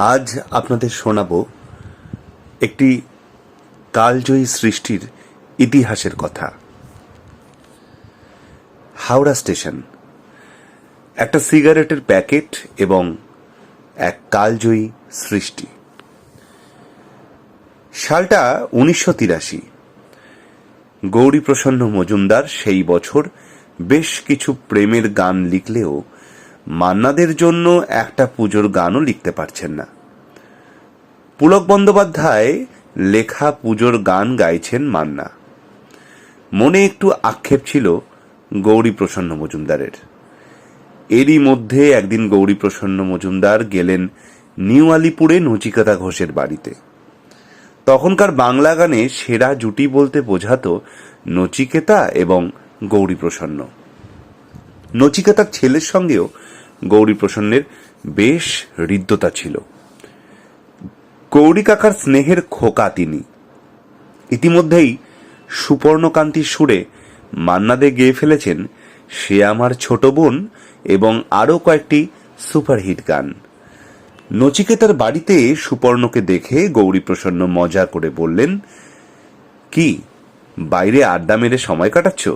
আজ আপনাদের শোনাব একটি কালজয়ী সৃষ্টির ইতিহাসের কথা। হাওড়া স্টেশন। একটা সিগারেটের প্যাকেট এবং এক কালজয়ী সৃষ্টি। সালটা উনিশশো তিরাশি। গৌরীপ্রসন্ন মজুমদার সেই বছর বেশ কিছু প্রেমের গান লিখলেও মান্নাদের জন্য একটা পুজোর গানও লিখতে পারছেন না। পুলক বন্দ্যোপাধ্যায় লেখা পুজোর গান গাইছেন মান্না। মনে একটু আক্ষেপ ছিল গৌরীপ্রসন্ন মজুমদারের। এরই মধ্যে একদিন গৌরীপ্রসন্ন মজুমদার গেলেন নিউ আলিপুরে নচিকাতা ঘোষের বাড়িতে। তখনকার বাংলা গানে সেরা জুটি বলতে বোঝাতো নচিকেতা এবং গৌরীপ্রসন্ন। নচিকেতার ছেলের সঙ্গেও গৌরীপ্রসন্নের বেশ হৃদ্যতা ছিল। গৌরী কাকার স্নেহের খোকা তিনি। ইতিমধ্যেই সুপর্ণকান্তির সুরে মান্নাদে গেয়ে ফেলেছেন সে আমার ছোট বোন এবং আরও কয়েকটি সুপারহিট গান। নচিকেতার বাড়িতে সুপর্ণকে দেখে গৌরীপ্রসন্ন মজা করে বললেন, কি, বাইরে আড্ডা মেরে সময় কাটাচ্ছ?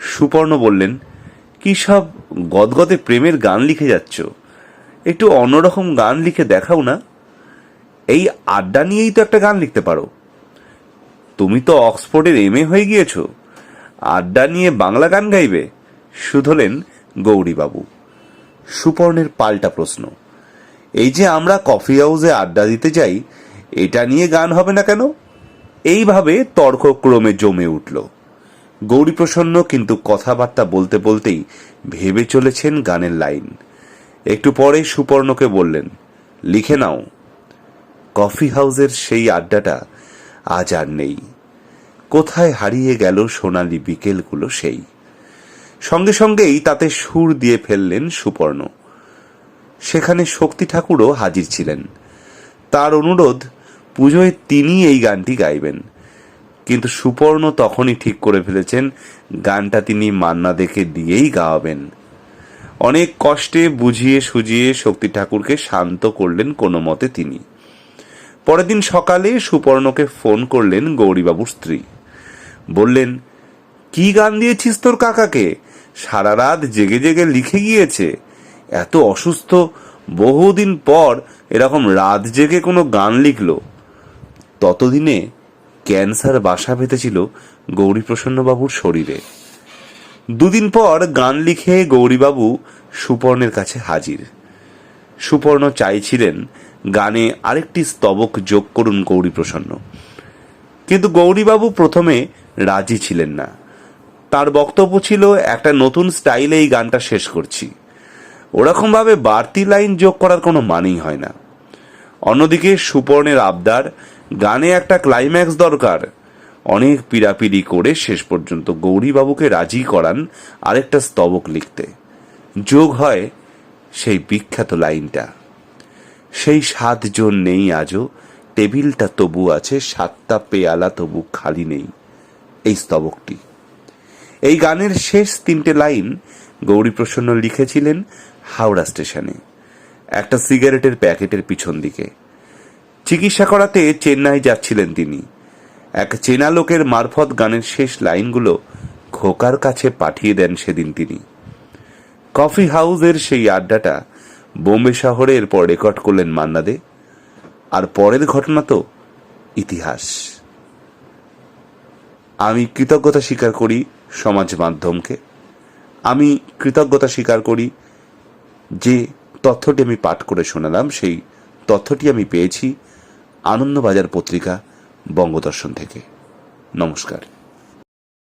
সুপর্ণ বললেন কি সব গদগদে প্রেমের গান লিখে যাচ্ছ? একটু অন্যরকম গান লিখে দেখাও না। এই আড্ডা নিয়েই তো একটা গান লিখতে পারো। তুমি তো অক্সফোর্ডের এম হয়ে গিয়েছ। আড্ডা নিয়ে বাংলা গান গাইবে, শুধলেন গৌরীবাবু। সুপর্ণের পাল্টা প্রশ্ন, এই যে আমরা কফি হাউসে আড্ডা দিতে যাই, এটা নিয়ে গান হবে না কেন? এইভাবে তর্কক্রমে জমে উঠল। গৌরীপ্রসন্ন কিন্তু কথাবার্তা বলতে বলতেই ভেবে চলেছেন গানের লাইন। একটু পরে সুপর্ণকে বললেন, লিখে নাও। কফি হাউসের সেই আড্ডাটা আজ আর নেই। কোথায় হারিয়ে গেল সোনালি বিকেলগুলো সেই? সঙ্গে সঙ্গেই তাতে সুর দিয়ে ফেললেন সুপর্ণ। সেখানে শক্তি ঠাকুরও হাজির ছিলেন। তার অনুরোধ, পুজোয় তিনি এই গানটি গাইবেন। কিন্তু সুপর্ণ তখনই ঠিক করে ফেলেছেন, গানটা তিনি মান্না দেখে দিয়েই গাওয়াবেন। অনেক কষ্টে বুঝিয়ে সুজিয়ে শক্তি ঠাকুরকে শান্ত করলেন কোনো মতে তিনি। পরের দিন সকালে সুপর্ণকে ফোন করলেন গৌরীবাবুর স্ত্রী। বললেন, কি গান দিয়েছিস তোর কাকাকে? সারা রাত জেগে জেগে লিখে গিয়েছে। এত অসুস্থ, বহুদিন পর এরকম রাত জেগে কোনো গান লিখল। ততদিনে ক্যান্সার বাসা বেঁধেছিল গৌরীপ্রসন্নবাবুর শরীরে। দুদিন পর গান লিখে গৌরীবাবু সুপর্ণের কাছে হাজির। সুপর্ণ চাইছিলেন গানে আরেকটি স্তবক যোগ করুন গৌরীপ্রসন্ন। কিন্তু গৌরীবাবু প্রথমে রাজি ছিলেন না। তার বক্তব্য ছিল, একটা নতুন স্টাইলে এই গানটা শেষ করছি। ওরকমভাবে বাড়তি লাইন যোগ করার কোনো মানেই হয় না। অন্যদিকে সুপর্ণের আবদার গানে একটা ক্লাইম্যাক্স দরকার। অনেক পিড়াপিড়ি করে শেষ পর্যন্ত গৌরীবাবুকে রাজি করান আরেকটা স্তবক লিখতে। যোগ হয় সেই বিখ্যাত লাইনটা। সেই সাতজন নেই আজও, টেবিলটা তবু আছে, সাতটা পেয়ালা তবু খালি নেই। এই স্তবকটি। এই গানের শেষ তিনটে লাইন গৌরীপ্রসন্ন লিখেছিলেন হাওড়া স্টেশনে। একটা সিগারেটের প্যাকেটের পিছন দিকে। চিকিৎসা করাতে চেন্নাই যাচ্ছিলেন তিনি। এক চেনা লোকের মারফত গানের শেষ লাইনগুলো খোকার কাছে পাঠিয়ে দেন সেদিন তিনি। কফি হাউসের সেই আড্ডাটা বোম্বে শহরে এরপর রেকর্ড করলেন মান্নাদে। আর পরের ঘটনা তো ইতিহাস। আমি কৃতজ্ঞতা স্বীকার করি সমাজ মাধ্যমকে। আমি কৃতজ্ঞতা স্বীকার করি যে তথ্যটি আমি পাঠ করে শোনালাম, সেই তথ্যটি আমি পেয়েছি। আনন্দবাজার পত্রিকা বঙ্গদর্শন থেকে। নমস্কার।